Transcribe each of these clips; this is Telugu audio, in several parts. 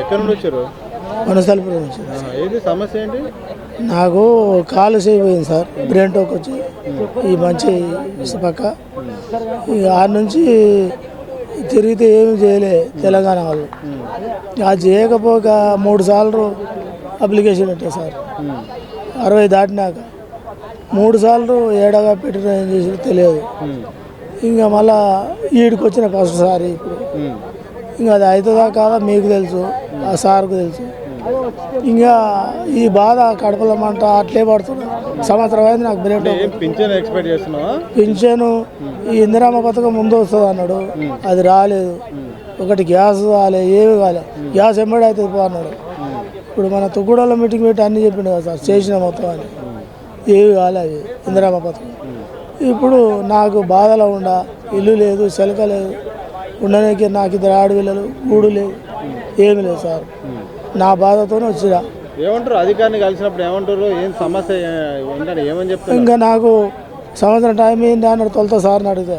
ఎక్కడి నుండి వచ్చారు? వనస్థలిపురం నుంచి. ఏంది సమస్య ఏంటి? నాకు కాలు చేయిపోయింది సార్. బ్రెయిన్ టోక్ వచ్చి ఈ మంచి పక్క. ఇక ఆడ నుంచి తిరిగితే ఏమి చేయలే తెలంగాణ వాళ్ళు. అది చేయకపోక మూడు సార్లు అప్లికేషన్ పెట్టా సార్. అరవై దాటినాక. మూడు సార్లు ఏడగా పెట్టిన ఏం చేసి తెలియదు. ఇంకా మళ్ళా ఈడికి వచ్చిన ఫస్ట్ సారి. ఇప్పుడు. ఇంకా అది అవుతుందా కాదా మీకు తెలుసు ఆ సార్కు తెలుసు. ఇంకా ఈ బాధ కడపల మంట అట్లే పడుతున్నా సంవత్సరం అయింది నాకు బ్రేక్ ఏం పింఛన్ ఎక్స్పెక్ట్ చేస్తున్నావా? పింఛను ఈ ఇందిరామ పథకం ముందు వస్తుంది అన్నాడు. అది రాలేదు. ఒకటి గ్యాస్ కాలే ఏమి కాలే గ్యాస్ ఎమ్మడి అవుతుంది పో అన్నాడు. ఇప్పుడు మన తుగ్గుడలో మీటింగ్ పెట్టి అన్ని చెప్పిండు కదా సార్ చేసిన మొత్తం అని ఏవి కాలే అవి ఇందిరామ పథకం. ఇప్పుడు నాకు బాధలో ఉండ ఇల్లు లేదు శలక లేదు. ఉండడానికి నాకు ఇద్దరు ఆడపిల్లలు గూడు లేదు ఏమి లేదు సార్. నా బాధతోనే వచ్చిరా ఏమంటారు? అధికారిని కలిసినప్పుడు ఏమంటారు? ఏం సమస్య? ఏమని చెప్తున్నారు? ఇంకా నాకు సంవత్సరం టైం ఏంటి అన్నాడు తొలత సార్ని అడిగితే.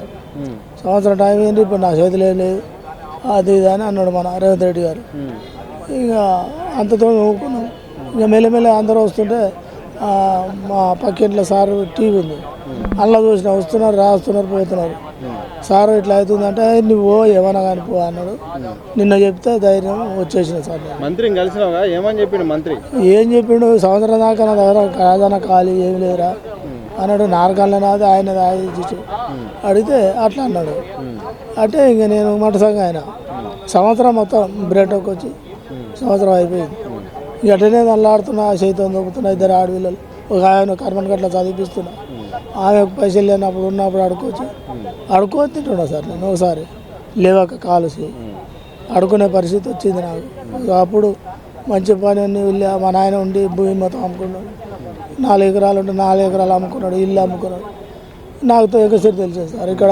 సంవత్సరం టైం ఏంటి? ఇప్పుడు నా చేతిలో ఏం లేదు. అది ఇది అని అన్నాడు మన రేవంత్ రెడ్డి గారు. ఇక అంతతో నవ్వుకున్నాం ఇక మెల్లమెల్ల అందరూ వస్తుంటే మా పక్కింట్లో సారు టీవీ ఉంది. అందులో చూసిన వస్తున్నారు రాస్తున్నారు పోతున్నారు. సారు ఇట్లా అవుతుందంటే "ఏ, నువ్వు పో, ఏమన్నా కానీ పో అన్నాడు. నిన్న చెప్తే ధైర్యం వచ్చేసిన సార్. మంత్రిని కలిసినావుగా ఏమని చెప్పిండు మంత్రి? ఏం చెప్పిండు? సంవత్సరం దాకా నా దగ్గర కాదన్న ఖాళీ ఏమి లేదురా. అన్నాడు నారకాల నాది ఆయన అడిగితే అట్లా అన్నాడు. అంటే ఇంక నేను మట సంఘం ఆయన సంవత్సరం మొత్తం బ్రేటోకి వచ్చి సంవత్సరం అయిపోయింది. ఇక అట్లనే నల్లాడుతున్నా చేతితో దొక్కుతున్నా ఇద్దరు ఆడపిల్లలు. ఒక ఆయన కర్మన్ గట్ల చదివిస్తున్నా ఆమె పైసలు లేనప్పుడు ఉన్నప్పుడు అడుకోవచ్చు అడుకోవచ్చు తింటున్నా సార్ నేను ఒకసారి. లేవక కాలుసి. అడుకునే పరిస్థితి వచ్చింది నాకు. అప్పుడు మంచి పని అన్ని వెళ్ళి మా నాయన ఉండి భూమి మొత్తం అమ్ముకున్నాడు. నాలుగు ఎకరాలు ఉంటే నాలుగు ఎకరాలు అమ్ముకున్నాడు ఇల్లు అమ్ముకున్నాడు. నాకు ఎగసిరి తెలిసేది సార్. ఇక్కడ